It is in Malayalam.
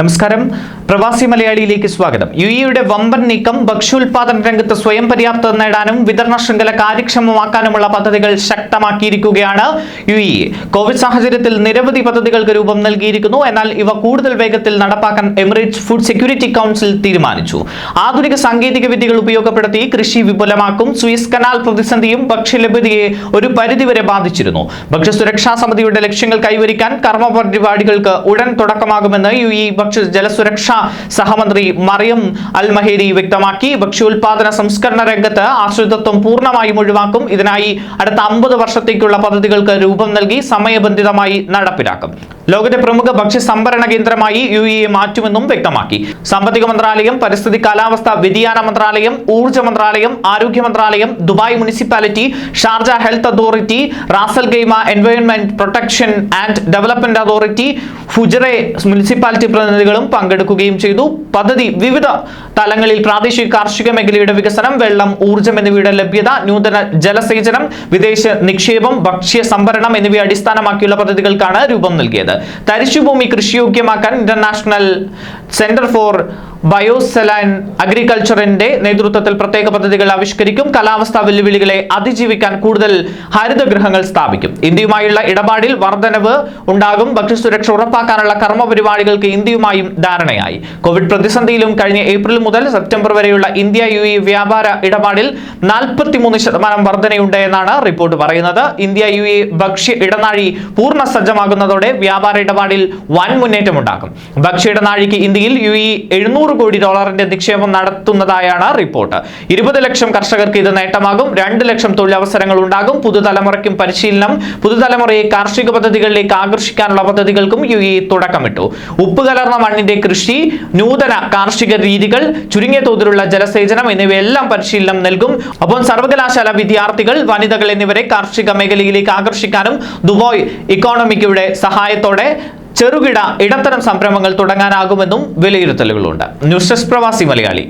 നമസ്കാരം. പ്രവാസി മലയാളിയിലേക്ക് സ്വാഗതം. യു ഇയുടെ വമ്പൻ നീക്കം ഭക്ഷ്യോൽപാദന രംഗത്ത് സ്വയം പര്യാപ്തത നേടാനും വിതരണ ശൃംഖല കാര്യക്ഷമമാക്കാനുമുള്ള പദ്ധതികൾ ശക്തമാക്കിയിരിക്കുകയാണ് യു ഇ കോവിഡ് സാഹചര്യത്തിൽ നിരവധി പദ്ധതികൾക്ക് രൂപം നൽകിയിരിക്കുന്നു. എന്നാൽ ഇവ കൂടുതൽ വേഗത്തിൽ നടപ്പാക്കാൻ എമിറേറ്റ്സ് ഫുഡ് സെക്യൂരിറ്റി കൗൺസിൽ തീരുമാനിച്ചു. ആധുനിക സാങ്കേതിക വിദ്യകൾ ഉപയോഗപ്പെടുത്തി കൃഷി വിപുലമാക്കും. സ്വിസ് കനാൽ പ്രതിസന്ധിയും ഭക്ഷ്യലഭ്യതയെ ഒരു പരിധിവരെ ബാധിച്ചിരുന്നു. ഭക്ഷ്യസുരക്ഷാ സമിതിയുടെ ലക്ഷ്യങ്ങൾ കൈവരിക്കാൻ കർമ്മ പരിപാടികൾക്ക് ഉടൻ തുടക്കമാകുമെന്ന് യു ഇ ഭക്ഷ്യ ജലസുരക്ഷാ സഹമന്ത്രി മറിയം അൽ മഹേരി വ്യക്തമാക്കി. ഭക്ഷ്യോൽപാദന സംസ്കരണ രംഗത്ത് ആശ്രിതത്വം പൂർണമായും ഒഴിവാക്കും. ഇതിനായി അടുത്ത അമ്പത് വർഷത്തേക്കുള്ള പദ്ധതികൾക്ക് രൂപം നൽകി സമയബന്ധിതമായി നടപ്പിലാക്കും. ലോകത്തെ പ്രമുഖ ഭക്ഷ്യ സംഭരണ കേന്ദ്രമായി യു എ മാറ്റുമെന്നും വ്യക്തമാക്കി. സാമ്പത്തിക മന്ത്രാലയം പരിസ്ഥിതി കാലാവസ്ഥ വ്യതിയാന മന്ത്രാലയം ഊർജ മന്ത്രാലയം ആരോഗ്യ മന്ത്രാലയം Dubai municipality Sharjah health authority Ras al Khaimah environment protection and development authority Fujairah municipality പ്രതിനിധികളും പങ്കെടുക്കുകയും ചെയ്തു. പദ്ധതി വിവിധ തലങ്ങളിൽ പ്രാദേശിക കാർഷിക മേഖലയുടെ വികസനം വെള്ളം ഊർജം എന്നിവയുടെ ലഭ്യത നൂതന ജലസേചനം വിദേശ നിക്ഷേപം ഭക്ഷ്യ സംഭരണം എന്നിവയെ അടിസ്ഥാനമാക്കിയുള്ള പദ്ധതികൾക്കാണ് രൂപം നൽകിയത്. തരിശുഭൂമി കൃഷിയോഗ്യമാക്കാൻ ഇന്റർനാഷണൽ സെന്റർ ഫോർ ബയോസെലാൻ അഗ്രികൾച്ചറിന്റെ നേതൃത്വത്തിൽ പ്രത്യേക പദ്ധതികൾ ആവിഷ്കരിക്കും. കാലാവസ്ഥാ വെല്ലുവിളികളെ അതിജീവിക്കാൻ കൂടുതൽ ഹരിതഗൃഹങ്ങൾ സ്ഥാപിക്കും. ഇന്ത്യയുമായുള്ള ഇടപാടിൽ വർധനവ് ഉണ്ടാകും. ഭക്ഷ്യസുരക്ഷ ഉറപ്പാക്കാനുള്ള കർമ്മ പരിപാടികൾക്ക് ഇന്ത്യയുമായും ധാരണയായി. കോവിഡ് പ്രതിസന്ധിയിലും കഴിഞ്ഞ ഏപ്രിൽ മുതൽ സെപ്റ്റംബർ വരെയുള്ള ഇന്ത്യ യു ഇ വ്യാപാര ഇടപാടിൽ നാൽപ്പത്തിമൂന്ന് ശതമാനം വർധനയുണ്ട് എന്നാണ് റിപ്പോർട്ട് പറയുന്നത്. ഇന്ത്യ യു ഇ ഭക്ഷ്യ ഇടനാഴി പൂർണ സജ്ജമാകുന്നതോടെ വ്യാപാര ഇടപാടിൽ വൻ മുന്നേറ്റം ഉണ്ടാകും. ഭക്ഷ്യ ഇടനാഴിക്ക് ഇന്ത്യയിൽ യു ഇ എഴുന്നൂറ് കോടി ഡോളറിന്റെ നിക്ഷേപം നടത്തുന്നതായാണ് റിപ്പോർട്ട്. ഇരുപത് ലക്ഷം കർഷകർക്ക് ഇത് നേട്ടമാകും. രണ്ട് ലക്ഷം തൊഴിലവസരങ്ങൾ ഉണ്ടാകും. പുതുതലമുറയ്ക്കും പരിശീലനം പുതുതലമുറയെ കാർഷിക പദ്ധതികളിലേക്ക് ആകർഷിക്കാനുള്ള പദ്ധതികൾക്കും യു ഇ തുടക്കമിട്ടു. ഉപ്പ് കലർന്ന മണ്ണിന്റെ കൃഷി നൂതന കാർഷിക രീതികൾ ചുരുങ്ങിയ തോതിലുള്ള ജലസേചനം എന്നിവയെല്ലാം പരിശീലനം നൽകും. അപ്പോൾ സർവകലാശാല വിദ്യാർത്ഥികൾ വനിതകൾ എന്നിവരെ കാർഷിക മേഖലയിലേക്ക് ആകർഷിക്കാനും ദുബോയ് ഇക്കോണമിക്കയുടെ സഹായത്തോടെ ചെറുകിട ഇടത്തരം സംരംഭങ്ങൾ തുടങ്ങാനാകുമെന്നും വിലയിരുത്തലുകളുണ്ട്. ന്യൂസ് ഡെസ്ക് പ്രവാസി മലയാളി.